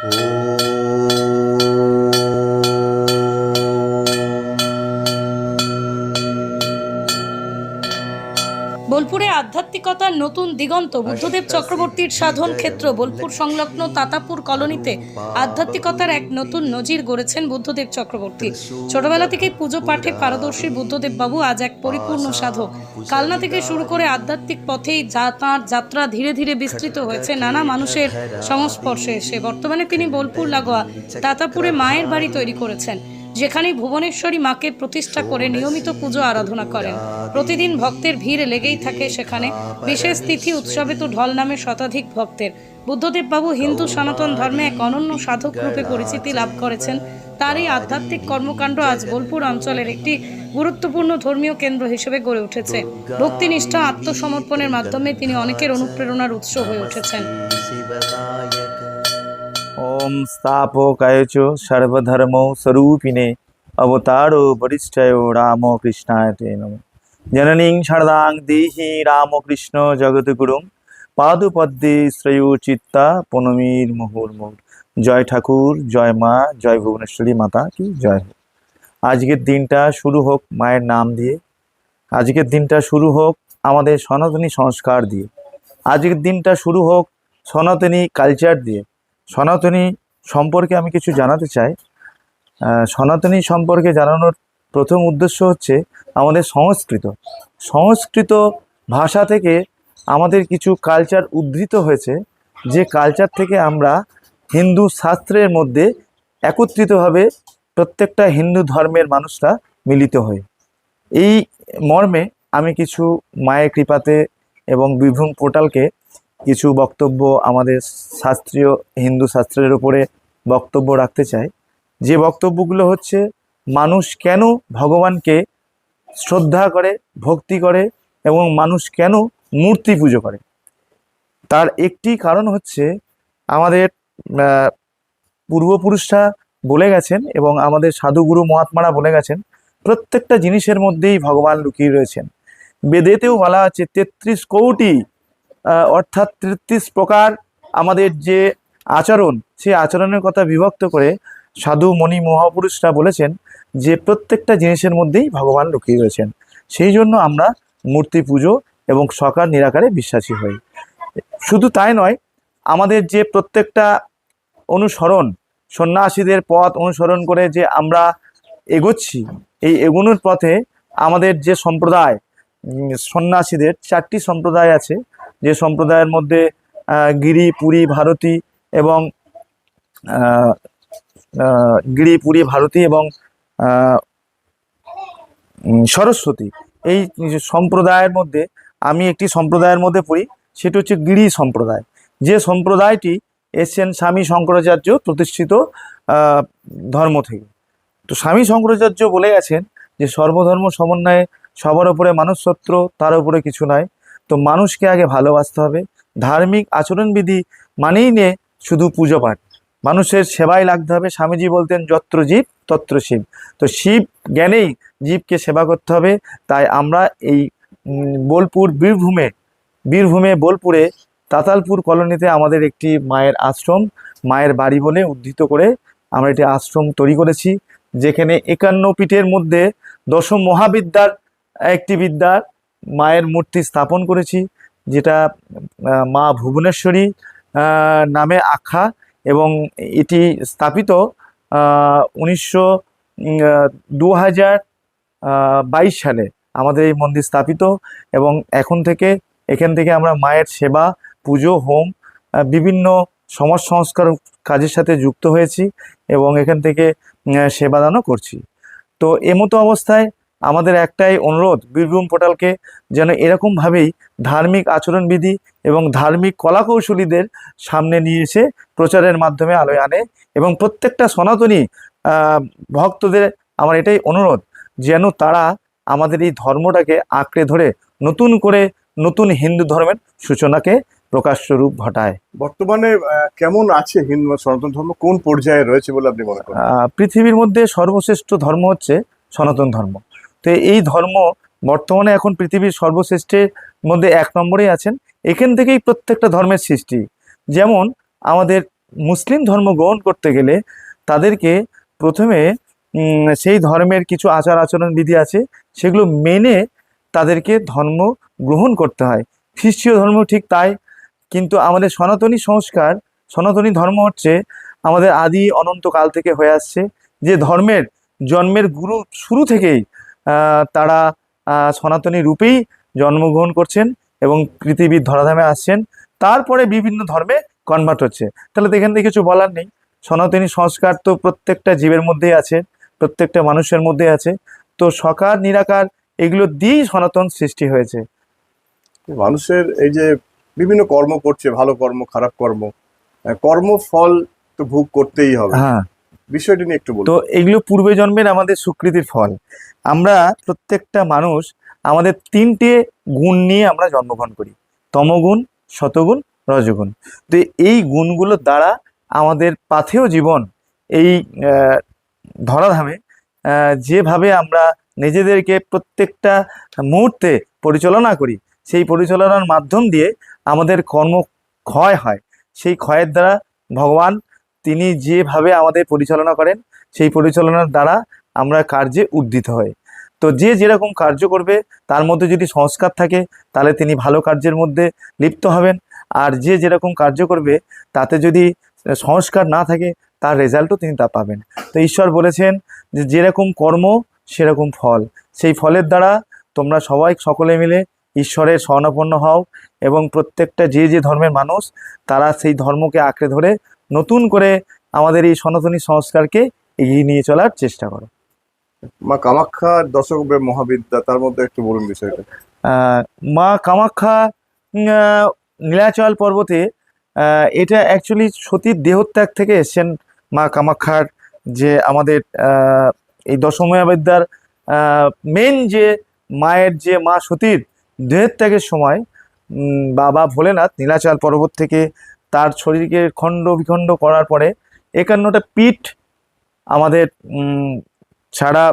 বোলপুরে আধ্যাত্মিকতার নতুন দিগন্ত বুদ্ধদেব চক্রবর্তীর সাধন ক্ষেত্র বোলপুর সংলগ্ন তাতাপুর কলোনিতে আধ্যাত্মিকতার এক নতুন নজির গড়েছেন বুদ্ধদেব চক্রবর্তী। ছোটবেলা থেকে পুজো পাঠে পারদর্শী বুদ্ধদেব বাবু আজ এক পরিপূর্ণ সাধক। কালনা থেকে শুরু করে আধ্যাত্মিক পথেই যা তাঁর যাত্রা ধীরে ধীরে বিস্তৃত হয়েছে নানা মানুষের সংস্পর্শে এসে। বর্তমানে তিনি বোলপুর লাগোয়া তাতাপুরে মায়ের বাড়ি তৈরি করেছেন। যেখানে ভুবনেশ্বরী মাকে প্রতিষ্ঠা করে নিয়মিত পুজো আরাধনা করেন। প্রতিদিন ভক্তের ভিড় লেগেই থাকে সেখানে। বিশেষ তিথি উৎসবে তো ঢল নামে শতাধিক ভক্তের। বুদ্ধদেব বাবু হিন্দু সনাতন ধর্মে এক অনন্য সাধক রূপে পরিচিতি লাভ করেছেন। তার এই আধ্যাত্মিক কর্মকাণ্ড আজ বোলপুর অঞ্চলের একটি গুরুত্বপূর্ণ ধর্মীয় কেন্দ্র হিসেবে গড়ে উঠেছে। ভক্তিনিষ্ঠা আত্মসমর্পণের মাধ্যমে তিনি অনেকের অনুপ্রেরণার উৎস হয়ে উঠেছেন। ওম স্থাপকায়চ সর্বধর্ম স্বরূপিণে অবতার বরিষ্ঠায় রামকৃষ্ণায় তে নম জননীং শারদাং দেহি রামকৃষ্ণ জগৎগুরুম পাদুপদ্মে শ্রেয় চিত্তা পনমীর মুহুর্মুহ জয় ঠাকুর জয় মা জয় ভুবনেশ্বরী মাতা কি জয় আজকের দিনটা শুরু হোক মায়ের নাম দিয়ে। আজকের দিনটা শুরু হোক আমাদের সনাতনী সংস্কার দিয়ে। আজকের দিনটা শুরু হোক সনাতনী কালচার দিয়ে। সনাতনী সম্পর্কে আমি কিছু জানাতে চাই। সনাতনী সম্পর্কে জানানোর প্রথম উদ্দেশ্য হচ্ছে আমাদের সংস্কৃত। সংস্কৃত ভাষা থেকে আমাদের কিছু কালচার উদ্ধৃত হয়েছে, যে কালচার থেকে আমরা হিন্দু শাস্ত্রের মধ্যে একত্রিতভাবে প্রত্যেকটা হিন্দু ধর্মের মানুষরা মিলিত হই। এই মর্মে আমি কিছু মায়ের কৃপাতে এবং বীরভূম পোর্টালকে কিছু বক্তব্য আমাদের শাস্ত্রীয়, হিন্দু শাস্ত্রের উপরে বক্তব্য রাখতে চাই। যে বক্তব্যগুলো হচ্ছে, মানুষ কেন ভগবানকে শ্রদ্ধা করে, ভক্তি করে এবং মানুষ কেন মূর্তি পুজো করে? তার একটি কারণ হচ্ছে, আমাদের পূর্বপুরুষরা বলে গেছেন এবং আমাদের সাধুগুরু মহাত্মারা বলে গেছেন, প্রত্যেকটা জিনিসের মধ্যেই ভগবান লুকিয়ে রয়েছেন। বেদেতেও বলা আছে, তেত্রিশ কোটি অর্থাৎ তেত্রিশ প্রকার আমাদের যে আচরণ, সেই আচরণের কথা বিভক্ত করে সাধু, মণি, মহাপুরুষরা বলেছেন যে প্রত্যেকটা জিনিসের মধ্যেই ভগবান লুকিয়ে রয়েছেন। সেই জন্য আমরা মূর্তি পুজো এবং সকার নিরাকারে বিশ্বাসী হই। শুধু তাই নয়, আমাদের যে প্রত্যেকটা অনুসরণ, সন্ন্যাসীদের পথ অনুসরণ করে যে আমরা এগোচ্ছি, এই এগোনোর পথে আমাদের যে সম্প্রদায় সন্ন্যাসীদের চারটি সম্প্রদায় আছে। যে সম্প্রদায়ের মধ্যে গিরি, পুরী, ভারতী এবং গিরি, পুরী, ভারতী এবং সরস্বতী। এই সম্প্রদায়ের মধ্যে, আমি একটি সম্প্রদায়ের মধ্যে পড়ি, সেটি হচ্ছে গিরি সম্প্রদায়। যে সম্প্রদায়টি এসছেন স্বামী শঙ্করাচার্য প্রতিষ্ঠিত ধর্ম থেকে। তো স্বামী শঙ্করাচার্য বলে গেছেন যে, সর্বধর্ম সমন্বয়ে সবার উপরে মানুষত্র তার উপরে কিছু নয় তো মানুষকে আগে ভালোবাসতে হবে। ধার্মিক আচরণবিধি মানেই নে শুধু পুজো পাঠ। মানুষের সেবায় লাগতে হবে। স্বামীজি বলতেন, যত্র জীব, তত্র শিব। তো শিব জ্ঞানেই জীবকে সেবা করতে হবে। তাই আমরা এই বোলপুর বীরভূমে বীরভূমে বোলপুরে তাতালপুর কলোনিতে আমাদের একটি মায়ের আশ্রম, মায়ের বাড়ি বলে উদ্ধৃত করে আমরা একটি আশ্রম তৈরি করেছি। যেখানে একান্ন পীঠের মধ্যে দশম মহাবিদ্যার একটি বিদ্যার মায়ের মূর্তি স্থাপন করেছি, যেটা মা ভুবনেশ্বরী নামে আখ্যা এবং এটি স্থাপিত উনিশশো দু সালে আমাদের এই মন্দির স্থাপিত এবং এখন থেকে, এখান থেকে আমরা মায়ের সেবা, পুজো, হোম বিভিন্ন সমাজ সংস্কার কাজের সাথে যুক্ত হয়েছি এবং এখান থেকে সেবাদানও করছি। তো এমতো অবস্থায় আমাদের একটাই অনুরোধ বীরভূম পোর্টালকে যেন এরকমভাবেই ধার্মিক আচরণবিধি এবং ধার্মিক কলাকৌশলীদের সামনে নিয়ে এসে প্রচারের মাধ্যমে আলোয় আনে এবং প্রত্যেকটা সনাতনী ভক্তদের আমার এটাই অনুরোধ যেন তারা আমাদের এই ধর্মটাকে আঁকড়ে ধরে নতুন করে নতুন হিন্দু ধর্মের সূচনাকে প্রকাশ্য রূপ ঘটায়। বর্তমানে কেমন আছে হিন্দু সনাতন ধর্ম? কোন পর্যায়ে রয়েছে বলে আপনি মনে করেন? পৃথিবীর মধ্যে সর্বশ্রেষ্ঠ ধর্ম হচ্ছে সনাতন ধর্ম। তো এই ধর্ম বর্তমানে এখন পৃথিবীর সর্বশ্রেষ্ঠের মধ্যে এক নম্বরেই আছেন। এখান থেকেই প্রত্যেকটা ধর্মের সৃষ্টি। যেমন আমাদের মুসলিম ধর্ম গ্রহণ করতে গেলে তাদেরকে প্রথমে সেই ধর্মের কিছু আচার আচরণ বিধি আছে, সেগুলো মেনে তাদেরকে ধর্ম গ্রহণ করতে হয়। খ্রিস্টীয় ধর্ম ঠিক তাই, কিন্তু আমাদের সনাতনী সংস্কার, সনাতনী ধর্ম হচ্ছে আমাদের আদি অনন্তকাল থেকে হয়ে আসছে, যে ধর্মের জন্মের গুরু শুরু থেকেই তারা সনাতনী রূপেই জন্মগ্রহণ করছেন এবং পৃথিবীর ধরাধামে আসছেন। তারপরে বিভিন্ন ধর্মে কনভার্ট হচ্ছে। তাহলে এখান থেকে কিছু বলার নেই। সনাতনী সংস্কার তো প্রত্যেকটা জীবের মধ্যেই আছে প্রত্যেকটা মানুষের মধ্যে আছে। তো সকার নিরাকার এগুলো দিয়েই সনাতন সৃষ্টি হয়েছে। মানুষের এই যে বিভিন্ন কর্ম করছে ভালো কর্ম খারাপ কর্ম কর্মফল তো ভোগ করতেই হবে। হ্যাঁ। বিষয়টি নিয়ে একটু তো এগুলো পূর্বে জন্মের আমাদের সুকৃতির ফল। আমরা প্রত্যেকটা মানুষ আমাদের তিনটে গুণ নিয়ে আমরা জন্মগ্রহণ করি। তমগুণ, শতগুণ, রজগুণ। তো এই গুণগুলোর দ্বারা আমাদের পাথেয় জীবন এই ধরাধামে যেভাবে আমরা নিজেদেরকে প্রত্যেকটা মুহূর্তে পরিচালনা করি, সেই পরিচালনার মাধ্যম দিয়ে আমাদের কর্ম ক্ষয় হয়। সেই ক্ষয়ের দ্বারা ভগবান তিনি যেভাবে আমাদের পরিচালনা করেন, সেই পরিচালনার দ্বারা আমরা কার্যে উদ্দিত হই। তো যে যেরকম কার্য করবে, তার মধ্যে যদি সংস্কার থাকে, তাহলে তিনি ভালো কার্যের মধ্যে লিপ্ত হবেন। আর যে যেরকম কার্য করবে, তাতে যদি সংস্কার না থাকে, তার রেজাল্টও তিনি তা পাবেন। তো ঈশ্বর বলেছেন যে যেরকম কর্ম, সেরকম ফল। সেই ফলের দ্বারা তোমরা সবাই সকলে মিলে ঈশ্বরের স্বর্ণাপন্ন হও এবং প্রত্যেকটা যে যে ধর্মের মানুষ, তারা সেই ধর্মকে আঁকড়ে ধরে নতুন করে আমাদের এই সনাতনী সংস্কারকে এগিয়ে নিয়ে চলার চেষ্টা করো। মা কামাখ্যার দশক মহাবিদ্যা তার মধ্যে একটু বলুন বিষয়টা। মা কামাখ্যা নীলাচল পর্বতে এটা অ্যাকচুয়ালি সতীর দেহত্যাগ থেকে এসছেন মা কামাখ্যার যে আমাদের এই দশময়াবিদ্যার মেন যে মায়ের যে মা সতীর দেহত্যাগের সময় বাবা ভোলেনাথ নীলাচল পর্বত থেকে তার শরীরকে খণ্ড বিখণ্ড করার পরে একান্নটা পীঠ আমাদের সারা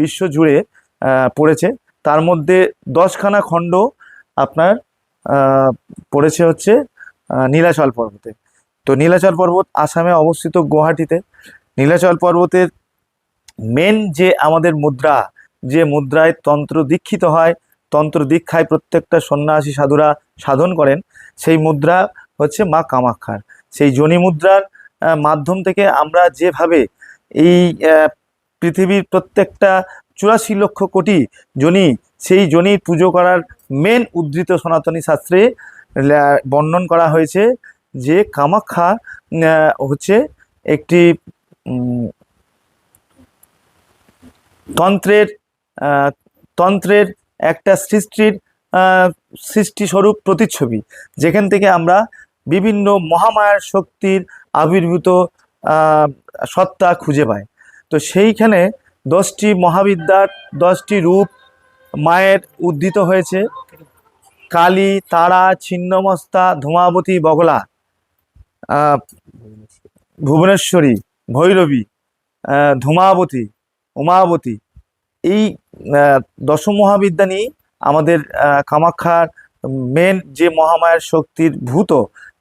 বিশ্ব জুড়ে পড়েছে। তার মধ্যে দশখানা খণ্ড আপনার পড়েছে হচ্ছে নীলাচল পর্বতে। তো নীলাচল পর্বত আসামে অবস্থিত গুয়াহাটিতে। নীলাচল পর্বতের মেন যে আমাদের মুদ্রা, যে মুদ্রায় তন্ত্র দীক্ষিত হয়, তন্ত্র দীক্ষায় প্রত্যেকটা সন্ন্যাসী সাধুরা সাধন করেন, সেই মুদ্রা হচ্ছে মা কামাখ্যার সেই জনি মুদ্রার মাধ্যম থেকে আমরা যেভাবে এই পৃথিবীর প্রত্যেকটা চুরাশি লক্ষ কোটি জনি, সেই জনির পুজো করার মেন উদ্ধৃত সনাতনী শাস্ত্রে বর্ণন করা হয়েছে যে কামাখ্যা হচ্ছে একটি তন্ত্রের তন্ত্রের একটা সৃষ্টির সৃষ্টিস্বরূপ প্রতিচ্ছবি। যেখান থেকে আমরা বিভিন্ন মহামায়ার শক্তির আবির্ভূত সত্তা খুঁজে পায়। তো সেইখানে দশটি মহাবিদ্যার দশটি রূপ মায়ের উদ্দিত হয়েছে। কালী, তারা, ছিন্নমস্তা, ধূমাবতী, বগলা ভুবনেশ্বরী, ভৈরবী ধুমাবতী, উমাবতী। এই দশম মহাবিদ্যা নিয়েই আমাদের কামাখ্যার মেন যে মহামায়ার শক্তির ভূত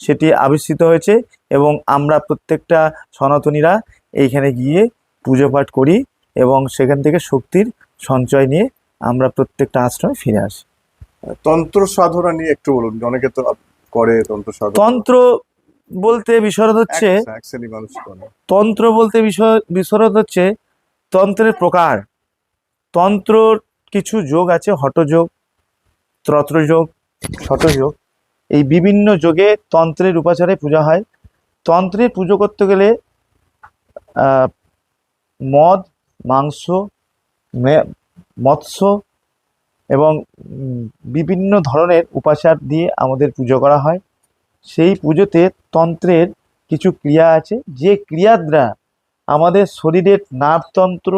সেটি আবিষ্কৃত হয়েছে এবং আমরা প্রত্যেকটা সনাতনীরা এইখানে গিয়ে পুজো পাঠ করি এবং সেখান থেকে শক্তির সঞ্চয় নিয়ে আমরা প্রত্যেকটা আশ্রমে ফিরে আসি। তন্ত্র সাধনা নিয়ে একটু বলুন অনেকে তো করে তন্ত্র সাধনা। তন্ত্র বলতে বিশরদ হচ্ছে তন্ত্র বলতে বিষয় বিশরদ হচ্ছে তন্ত্রের প্রকার। তন্ত্রর কিছু যোগ আছে হঠযোগ ত্রত্রযোগ শতযোগ এই বিভিন্ন যোগে তন্ত্রের উপাচারে পূজা হয়। তন্ত্রের পুজো করতে গেলে মদ, মাংস মৎস্য এবং বিভিন্ন ধরনের উপাচার দিয়ে আমাদের পুজো করা হয়। সেই পুজোতে তন্ত্রের কিছু ক্রিয়া আছে। যে ক্রিয়ার দ্বারা আমাদের শরীরের নার্ভতন্ত্র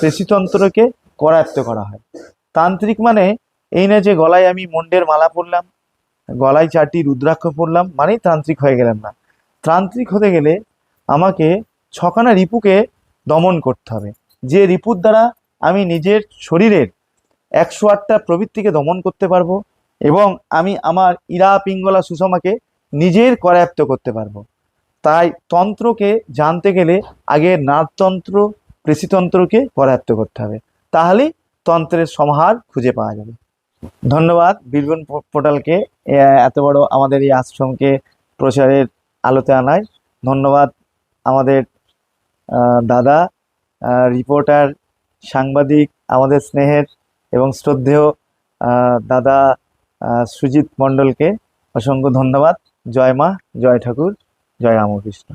পেশিতন্ত্রকে করায়ত্ত করা হয়। তান্ত্রিক মানে এই না যে গলায় আমি মন্ডের মালা পরলাম গলায় চারটি রুদ্রাক্ষ পরলাম, মানেই তান্ত্রিক হয়ে গেলাম না। তান্ত্রিক হতে গেলে আমাকে ছখানা রিপুকে দমন করতে হবে। যে রিপুর দ্বারা আমি নিজের শরীরের একশো আটটা প্রবৃত্তিকে দমন করতে পারব এবং আমি আমার ইরা পিঙ্গলা সুষমাকে নিজের করায়ত্ত করতে পারব। তাই তন্ত্রকে জানতে গেলে আগে নাটতন্ত্র পেশিতন্ত্রকে করায়ত্ত করতে হবে। তাহলেই তন্ত্রের সমাহার খুঁজে পাওয়া যাবে। ধন্যবাদ বীরভূম পোর্টালকে এত বড় আমাদের এই আশ্রমকে প্রচারের আলোতে আনায়। ধন্যবাদ আমাদের দাদা রিপোর্টার, সাংবাদিক, আমাদের স্নেহের এবং শ্রদ্ধেয় দাদা সুজিত মণ্ডলকে অসংখ্য ধন্যবাদ। জয় মা, জয় ঠাকুর, জয় রামকৃষ্ণ।